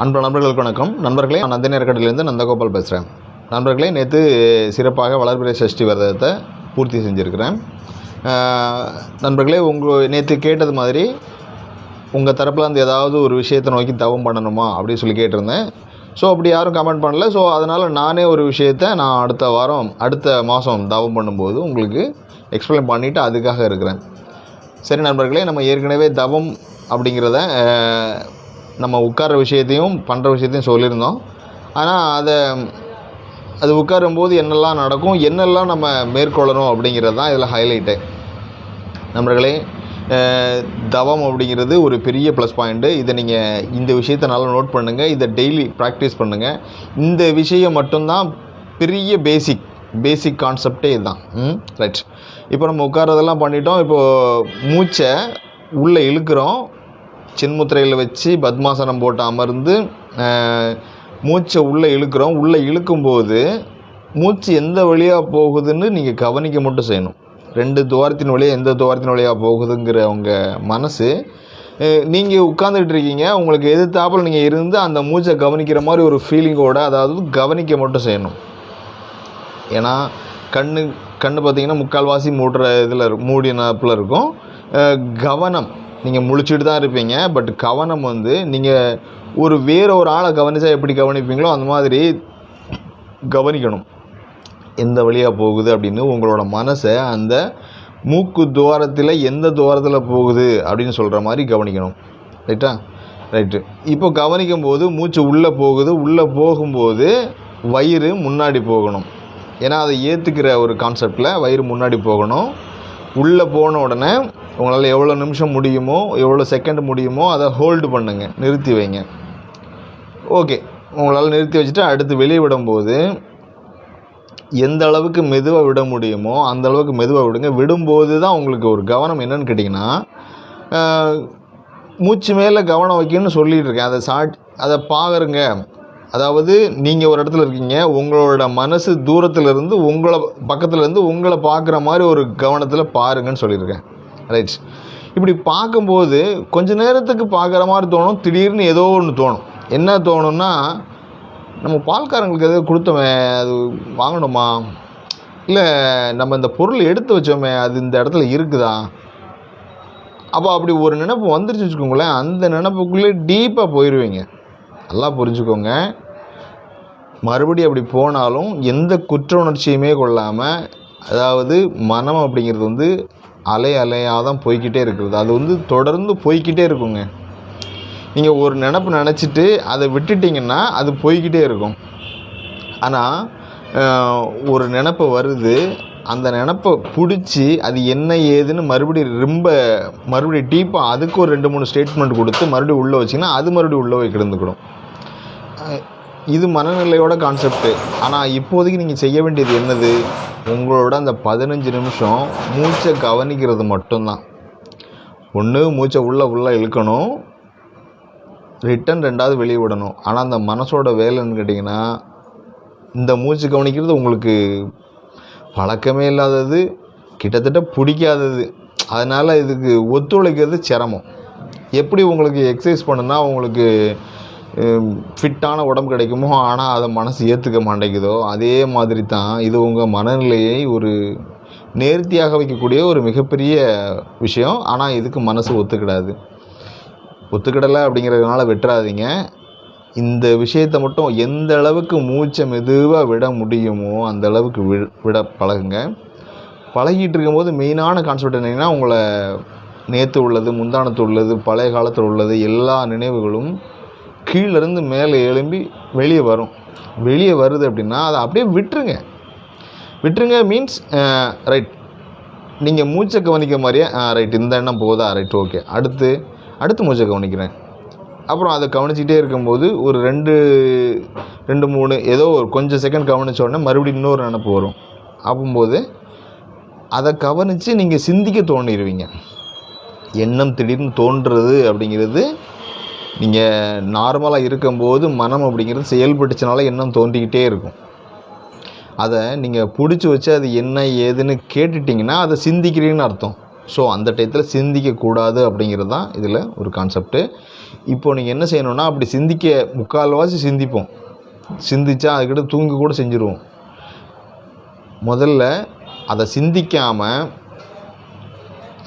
அன்பு நண்பர்களுக்கு வணக்கம். நண்பர்களே நான் நந்தினேற்கடையிலேருந்து நந்தகோபால் பேசுகிறேன் நண்பர்களே நேற்று சிறப்பாக வளர்பிறை சஷ்டி விரதத்தை பூர்த்தி செஞ்சுருக்கிறேன். நண்பர்களே உங்கள் நேற்று கேட்டது மாதிரி உங்கள் தரப்பில் இருந்து ஏதாவது ஒரு விஷயத்தை நோக்கி தவம் பண்ணணுமா அப்படின்னு சொல்லி கேட்டிருந்தேன். ஸோ அப்படி யாரும் கமெண்ட் பண்ணல. ஸோ அதனால் நானே ஒரு விஷயத்தை நான் அடுத்த வாரம் அடுத்த மாதம் தவம் பண்ணும்போது உங்களுக்கு எக்ஸ்பிளைன் பண்ணிவிட்டு அதுக்காக இருக்கிறேன். சரி நண்பர்களே நம்ம ஏற்கனவே தவம் அப்படிங்கிறத நம்ம உட்கார்ற விஷயத்தையும் பண்ணுற விஷயத்தையும் சொல்லியிருந்தோம். ஆனால் அதை அது உட்காரும்போது என்னெல்லாம் நடக்கும் என்னெல்லாம் நம்ம மேற்கொள்ளணும் அப்படிங்கிறது தான் இதில் ஹைலைட்டு நண்பர்களே தவம் அப்படிங்கிறது ஒரு பெரிய ப்ளஸ் பாயிண்ட்டு இதை நீங்கள் இந்த விஷயத்தை நல்லா நோட் பண்ணுங்கள் இதை டெய்லி ப்ராக்டிஸ் பண்ணுங்கள் இந்த விஷயம் மட்டும்தான் பெரிய பேசிக் பேசிக் கான்செப்டே இதுதான். ம் ரைட் இப்போ நம்ம உட்காரதெல்லாம் பண்ணிட்டோம். இப்போது மூச்சை உள்ளே இழுக்கிறோம். சின்முத்திரையில் வச்சு பத்மாசனம் போட்டு அமர்ந்து மூச்சை உள்ளே இழுக்கிறோம். உள்ளே இழுக்கும்போது மூச்சு எந்த வழியாக போகுதுன்னு நீங்கள் கவனிக்க மட்டும் செய்யணும். ரெண்டு துவாரத்தின் வழியாக எந்த துவாரத்தின் வழியாக போகுதுங்கிற உங்கள் மனசு நீங்கள் உட்காந்துக்கிட்டு இருக்கீங்க. உங்களுக்கு எதிர்த்தாப்பில் நீங்கள் இருந்து அந்த மூச்சை கவனிக்கிற மாதிரி ஒரு ஃபீலிங்கோட அதாவது கவனிக்க மட்டும் செய்யணும். ஏன்னா கண்ணு கண்ணு பார்த்தீங்கன்னா முக்கால்வாசி மூடுற இதில் இருக்கும் மூடினப்பில் இருக்கும். கவனம் நீங்கள் முழிச்சிட்டு தான் இருப்பீங்க பட் கவனம் வந்து நீங்கள் ஒரு வேறு ஒரு ஆளை கவனித்தா எப்படி கவனிப்பீங்களோ அந்த மாதிரி கவனிக்கணும். எந்த வழியாக போகுது அப்படின்னு உங்களோட மனசை அந்த மூக்கு துவாரத்தில் எந்த துவாரத்தில் போகுது அப்படின்னு சொல்கிற மாதிரி கவனிக்கணும். ரைட்டா? ரைட்டு. இப்போ கவனிக்கும் போது மூச்சு உள்ளே போகுது உள்ளே போகும்போது வயிறு முன்னாடி போகணும். ஏன்னா அதை ஏற்றுக்கிற ஒரு கான்செப்டில் வயிறு முன்னாடி போகணும் உள்ளே போன உடனே உங்களால் எவ்வளோ நிமிஷம் முடியுமோ எவ்வளோ செகண்ட் முடியுமோ அதை ஹோல்டு பண்ணுங்கள் நிறுத்தி வைங்க. ஓகே உங்களால் நிறுத்தி வச்சுட்டு அடுத்து வெளியே விடும்போது எந்த அளவுக்கு மெதுவாக விட முடியுமோ அந்த அளவுக்கு மெதுவாக விடுங்க. விடும்போது தான் உங்களுக்கு ஒரு கவனம் என்னன்னு கேட்டிங்கன்னா மூச்சு மேலே கவனம் வைக்கணும்னு சொல்லிகிட்ருக்கேன் அதை சாட் அதை பார்க்குறங்க அதாவது நீங்கள் ஒரு இடத்துல இருக்கீங்க உங்களோட மனசு தூரத்துலேருந்து உங்களை பக்கத்துலேருந்து உங்களை பார்க்குற மாதிரி ஒரு கவனத்தில் பாருங்கன்னு சொல்லியிருக்கேன். ரைட் இப்படி பார்க்கும்போது கொஞ்ச நேரத்துக்கு பார்க்குற மாதிரி தோணும் திடீர்னு ஏதோ ஒன்று தோணும். என்ன தோணும்னா நம்ம பால்காரங்களுக்கு எதாவது கொடுத்தோமே அது வாங்கணுமா? இல்லை நம்ம இந்த பொருள் எடுத்து வச்சோமே அது இந்த இடத்துல இருக்குதா? அப்போ அப்படி ஒரு நினப்பு வந்துருச்சு வச்சுக்கோங்களேன் அந்த நினப்புக்குள்ளே டீப்பாக போயிடுவீங்க நல்லா புரிஞ்சுக்கோங்க. மறுபடியும் அப்படி போனாலும் எந்த குற்ற உணர்ச்சியுமே கொள்ளாமல் அதாவது மனம் அப்படிங்கிறது வந்து அலை அலையாக தான் போய்கிட்டே இருக்கிறது. அது வந்து தொடர்ந்து போய்கிட்டே இருக்குங்க. நீங்கள் ஒரு நினப்பு நினச்சிட்டு அதை விட்டுட்டிங்கன்னா அது போய்கிட்டே இருக்கும். ஆனால் ஒரு நினப்பு வருது. அந்த நினப்பை பிடிச்சி அது என்ன ஏதுன்னு மறுபடியும் ரொம்ப மறுபடியும் டீப்பாக அதுக்கு ஒரு ரெண்டு மூணு ஸ்டேட்மெண்ட் கொடுத்து மறுபடியும் உள்ளே வச்சிங்கன்னா அது மறுபடியும் உள்ளே போய் கிடந்துக்கிடும். இது மனநிலையோட கான்செப்ட்டு ஆனால் இப்போதைக்கு நீங்கள் செய்ய வேண்டியது என்னது? உங்களோட அந்த பதினஞ்சு நிமிஷம் மூச்சை கவனிக்கிறது மட்டும்தான். ஒன்று மூச்சை உள்ளே உள்ளே இழுக்கணும். ரிட்டன் ரெண்டாவது வெளியே விடணும். ஆனால் அந்த மனசோட வேலைன்னு கேட்டிங்கன்னா இந்த மூச்சு கவனிக்கிறது உங்களுக்கு பழக்கமே இல்லாதது கிட்டத்தட்ட பிடிக்காதது. அதனால் இதுக்கு ஒத்துழைக்கிறது சிரமம். எப்படி உங்களுக்கு எக்ஸசைஸ் பண்ணுன்னா உங்களுக்கு ஃபிட்டான உடம்பு கிடைக்குமோ? ஆனால் அதை மனசு ஏற்றுக்க மாட்டேங்குதோ? அதே மாதிரி தான் இது உங்கள் மனநிலையை ஒரு நேர்த்தியாக வைக்கக்கூடிய ஒரு மிகப்பெரிய விஷயம். ஆனால் இதுக்கு மனசு ஒத்துக்கிடாது. ஒத்துக்கிடலை அப்படிங்கிறதுனால விட்டுறாதீங்க. இந்த விஷயத்தை மட்டும் எந்த அளவுக்கு மூச்சை மெதுவாக விட முடியுமோ அந்த அளவுக்கு வி விட பழகுங்க. பழகிட்டு இருக்கும்போது மெயினான கான்செப்ட் என்னென்னா உங்களை நேற்று உள்ளது முந்தானத்து உள்ளது பழைய காலத்தில் உள்ளது எல்லா நினைவுகளும் கீழேருந்து மேலே எழும்பி வெளியே வரும். வெளியே வருது அப்படின்னா அதை அப்படியே விட்டுருங்க. விட்டுருங்க மீன்ஸ் ரைட் நீங்கள் மூச்சை கவனிக்க மாதிரியே ரைட் இந்த எண்ணம் போதா ரைட் ஓகே அடுத்து அடுத்து மூச்சை கவனிக்கிறேன். அப்புறம் அதை கவனிச்சிக்கிட்டே இருக்கும்போது ஒரு ரெண்டு ரெண்டு மூணு ஏதோ ஒரு கொஞ்சம் செகண்ட் கவனித்த உடனே மறுபடியும் இன்னொரு நினப்பு வரும். ஆகும்போது அதை கவனித்து நீங்கள் சிந்திக்க தோணிடுவீங்க எண்ணம் திடீர்னு தோன்றுறது அப்படிங்கிறது நீங்கள் நார்மலாக இருக்கும்போது மனம் அப்படிங்கிறது செயல்பட்டுச்சுனால எண்ணம் தோன்றிக்கிட்டே இருக்கும். அதை நீங்கள் பிடிச்சி வச்சு அது என்ன ஏதுன்னு கேட்டுட்டிங்கன்னா அதை சிந்திக்கிறீங்கன்னு அர்த்தம். ஸோ அந்த டயத்தில் சிந்திக்கக்கூடாது அப்படிங்கிறது தான் இதில் ஒரு கான்செப்ட்டு இப்போ நீங்கள் என்ன செய்யணும்னா அப்படி சிந்திக்க முக்கால்வாசி சிந்திப்போம். சிந்திச்சா அதுக்கிட்ட தூங்கி கூட செஞ்சுருவோம். முதல்ல அதை சிந்திக்காமல்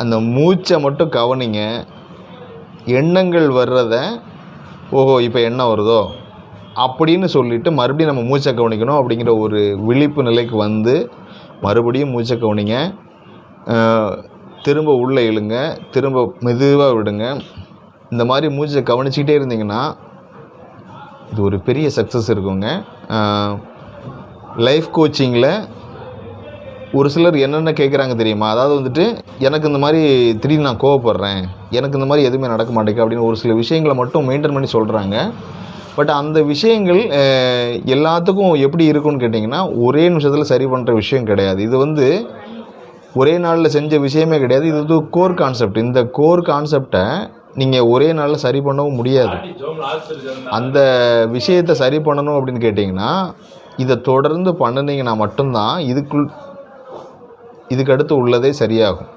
அந்த மூச்சை மட்டும் கவனிங்க. எண்ணங்கள் வர்றத ஓஹோ இப்போ என்ன வருதோ? அப்படின்னு சொல்லிட்டு மறுபடியும் நம்ம மூச்சை கவனிக்கணும் அப்படிங்கிற ஒரு விழிப்பு நிலைக்கு வந்து மறுபடியும் மூச்சை கவனிங்க. திரும்ப உள்ளே இழுங்க. திரும்ப மெதுவாக விடுங்க. இந்த மாதிரி மூச்சை கவனிச்சிக்கிட்டே இருந்தீங்கன்னா இது ஒரு பெரிய சக்ஸஸ் இருக்குங்க. லைஃப் கோச்சிங்கில் ஒரு சிலர் என்னென்ன கேட்குறாங்க தெரியுமா? அதாவது வந்துட்டு எனக்கு இந்த மாதிரி திடீர்னு நான் கோவப்படுறேன். எனக்கு இந்த மாதிரி எதுவுமே நடக்க மாட்டேங்குது. அப்படின்னு ஒரு சில விஷயங்களை மட்டும் மெயின்டைன் பண்ணி சொல்கிறாங்க பட் அந்த விஷயங்கள் எல்லாத்துக்கும் எப்படி இருக்கும்னு கேட்டிங்கன்னா ஒரே நிமிஷத்தில் சரி பண்ணுற விஷயம் கிடையாது. இது வந்து ஒரே நாளில் செஞ்ச விஷயமே கிடையாது. இது வந்து கோர் கான்செப்ட் இந்த கோர் கான்செப்டை நீங்கள் ஒரே நாளில் சரி பண்ணவும் முடியாது. அந்த விஷயத்தை சரி பண்ணணும் அப்படின்னு கேட்டிங்கன்னா இதை தொடர்ந்து பண்ணினீங்கன்னா மட்டும்தான் இதுக்குள் இதுக்கு அடுத்து உள்ளதே சரியாகும்.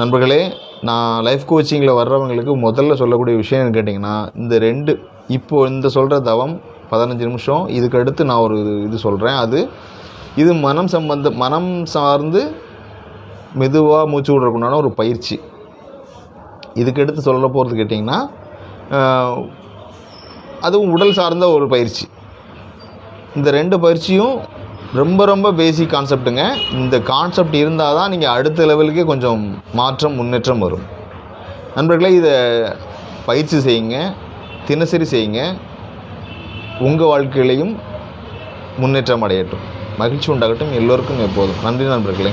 நண்பர்களே நான் லைஃப் கோச்சிங்கில் வர்றவங்களுக்கு முதல்ல சொல்லக்கூடிய விஷயம் கேட்டிங்கன்னா இந்த ரெண்டு இப்போது இந்த சொல்கிற தவம் பதினஞ்சு நிமிஷம் இதுக்கு அடுத்து நான் ஒரு இது சொல்கிறேன் அது இது மனம் சம்பந்த மனம் சார்ந்து மெதுவாக மூச்சு விடுறதுக்குண்டான ஒரு பயிற்சி. இதுக்கடுத்து சொல்ல போகிறது கேட்டிங்கன்னா அதுவும் உடல் சார்ந்த ஒரு பயிற்சி. இந்த ரெண்டு பயிற்சியும் ரொம்ப ரொம்ப பேசிக் கான்செப்ட்டுங்க இந்த கான்செப்ட் இருந்தால் தான் நீங்கள் அடுத்த லெவலுக்கே கொஞ்சம் மாற்றம் முன்னேற்றம் வரும். நண்பர்களே இதை பயிற்சி செய்யுங்க தினசரி செய்யுங்க. உங்கள் வாழ்க்கையிலையும் முன்னேற்றம் அடையட்டும். மகிழ்ச்சி உண்டாகட்டும். எல்லோருக்கும் எப்போதும். நன்றி நண்பர்களே.